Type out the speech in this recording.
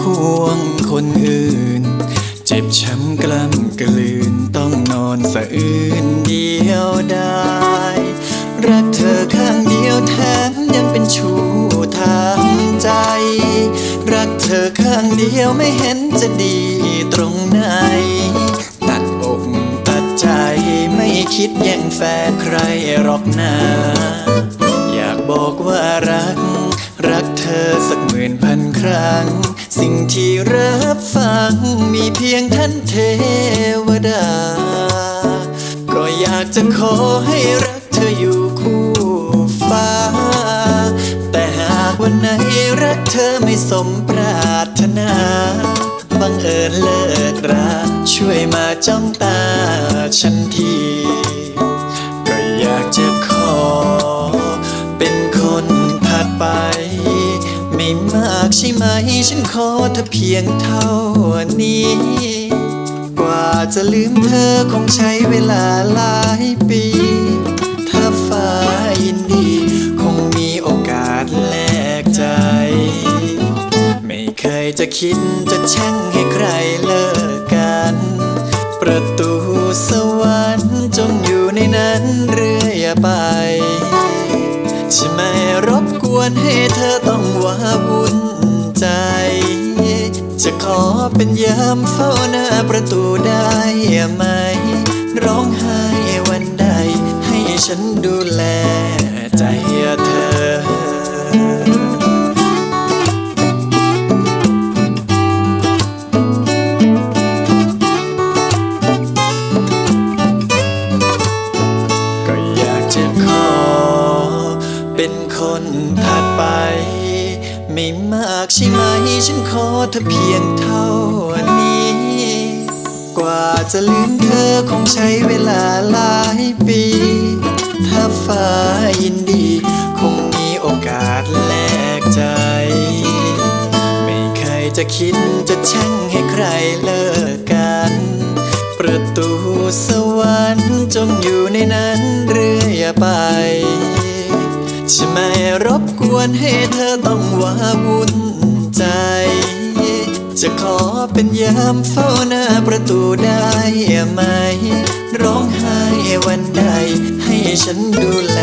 ควงคนอื่น เจ็บช้ำกล้ำกลืนต้องนอนสะอื้นเดียวดายรักเธอข้างเดียวแถมยังเป็นชู้ทางใจ รักเธอข้างเดียวไม่เห็นจะดีตรงไหนตัดอกตัดใจไม่คิดแย่งแฟนใครหรอกนะอยากบอกว่ารัก สิ่งที่รับฟังมีเพียงท่านเทวดา ก็อยากจะขอให้รักเธออยู่คู่ฟ้า แต่หากวันไหนรักเธอไม่สมปรารถนา บังเอิญเลิกราช่วยมาจ้องตาฉันที ไม่มากใช่ไหม ฉันขอเธอเพียงเท่านี้ กว่าจะลืมเธอคงใช้เวลาหลายปี ถ้าฟ้ายินดี คงมีโอกาสแลกใจ ไม่เคยจะคิดจะแช่งให้ใครเลิกกัน ประตูสวรรค์จงอยู่ในนั้นเรื่อยไป วนให้เธอต้องว้าวุ่นใจ จะขอเป็นยามเฝ้าหน้าประตูได้ไหม ร้องไห้วันใดให้ฉันดูแล เป็นคนถัดไป ไม่มากใช่ไหม ฉันขอเธอเพียงเท่านี้ กว่าจะลืมเธอคงใช้เวลาหลายปี ถ้าฟ้ายินดี คงมีโอกาสแลกใจ ไม่เคยจะคิดจะแช่งให้ใครเลิกกัน ประตูสวรรค์จงอยู่ในนั้นเรื่อยไป จะไม่รบกวนให้เธอต้องว้าวุ่นใจ จะขอเป็นยามเฝ้าหน้าประตูได้ไหม ร้องไห้วันใดให้ฉันดูแล